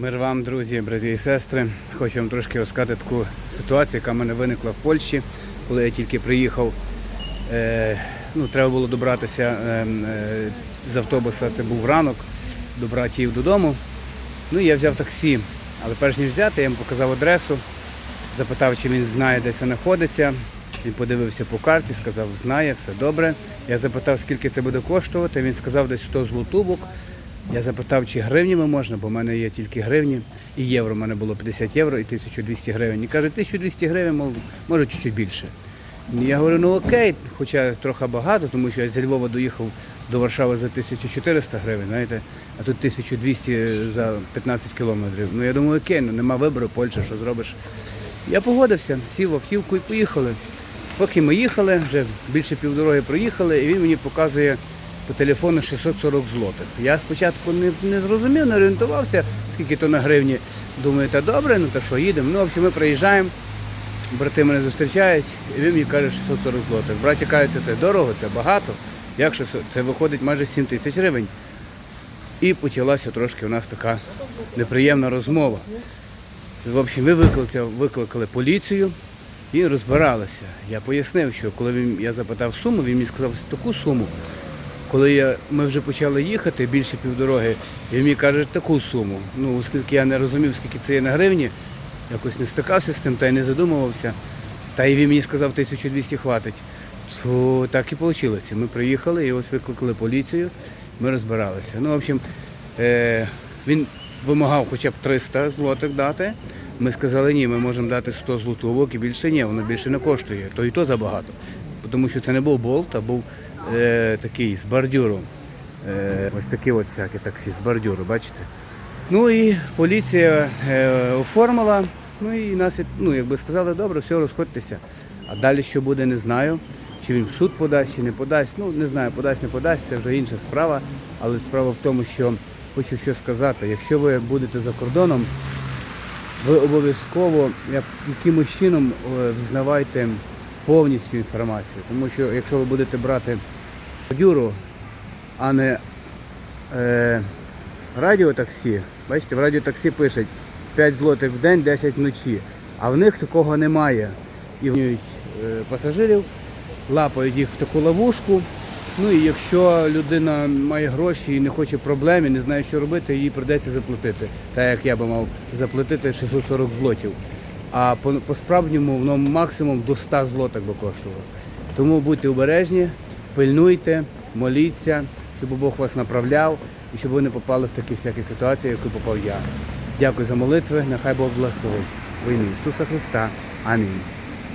Мир вам, друзі, брати і сестри. Хочу вам трошки розказати таку ситуацію, яка в мене виникла в Польщі, коли я тільки приїхав. Е, ну, треба було добратися е, е, з автобуса, це був ранок, до братів додому. Ну, я взяв таксі. Але перш ніж взяти, я йому показав адресу, запитав, чи він знає, де це знаходиться. Він подивився по карті, сказав, знає, все добре. Я запитав, скільки це буде коштувати. Він сказав, десь 100 злотубок. Я запитав, чи гривнями можна, бо в мене є тільки гривні. І євро. У мене було 50 євро і 1200 гривень. І каже, 1200 гривень, мов, може чуть-чуть більше. Я говорю, ну окей, хоча трохи багато, тому що я зі Львова доїхав до Варшави за 1400 гривень, знаєте, а тут 1200 за 15 кілометрів. Ну я думаю, окей, ну нема вибору, Польща, що зробиш. Я погодився, сів в автівку і поїхали. Поки ми їхали, вже більше півдороги проїхали, і він мені показує по телефону 640 злотих. Я спочатку не, не зрозумів, не орієнтувався, скільки то на гривні. Думаю, та добре, ну то що, їдемо. Ну, в общем, ми приїжджаємо, брати мене зустрічають, і він мені каже 640 злотих. Браті кажуть, це дорого, це багато. Як 600? Це виходить майже 7 тисяч гривень. І почалася трошки у нас така неприємна розмова. В общем, ми викликали, викликали поліцію і розбиралися. Я пояснив, що коли він, я запитав суму, він мені сказав таку суму. Коли я, ми вже почали їхати більше півдороги, він мені каже таку суму. Ну, оскільки я не розумів, скільки це є на гривні, якось не стикався з тим та й не задумувався. Та й він мені сказав, 1200 хватить. То так і вийшло. Ми приїхали і ось викликали поліцію, ми розбиралися. Ну, в общем, е, він вимагав хоча б 300 злотих дати. Ми сказали, ні, ми можемо дати 100 злотовок і більше ні, воно більше не коштує. То і то забагато. Тому що це не був болт, а був е, такий з бордюром. Е, ось такі от всякі таксі з бордюру, бачите? Ну і поліція е, оформила, ну і нас, ну, якби сказали, добре, все, розходьтеся. А далі що буде, не знаю. Чи він в суд подасть, чи не подасть. Ну, не знаю, подасть, не подасть, це вже інша справа. Але справа в тому, що хочу що сказати, якщо ви будете за кордоном, ви обов'язково якимось чином е, взнавайте повністю інформацію. Тому що якщо ви будете брати дюру, а не е, радіотаксі, бачите, в радіотаксі пишуть 5 злотих в день, 10 вночі. А в них такого немає. І вони е, пасажирів, лапають їх в таку ловушку. Ну і якщо людина має гроші і не хоче проблем, і не знає, що робити, їй прийдеться заплатити. Так як я би мав заплатити 640 злотів. А по, по справжньому воно максимум до 100 злотих би коштувало. Тому будьте обережні, пильнуйте, моліться, щоб Бог вас направляв і щоб ви не попали в такі всякі ситуації, в які попав я. Дякую за молитви, нехай Бог благословить. В ім'я Ісуса Христа. Амінь.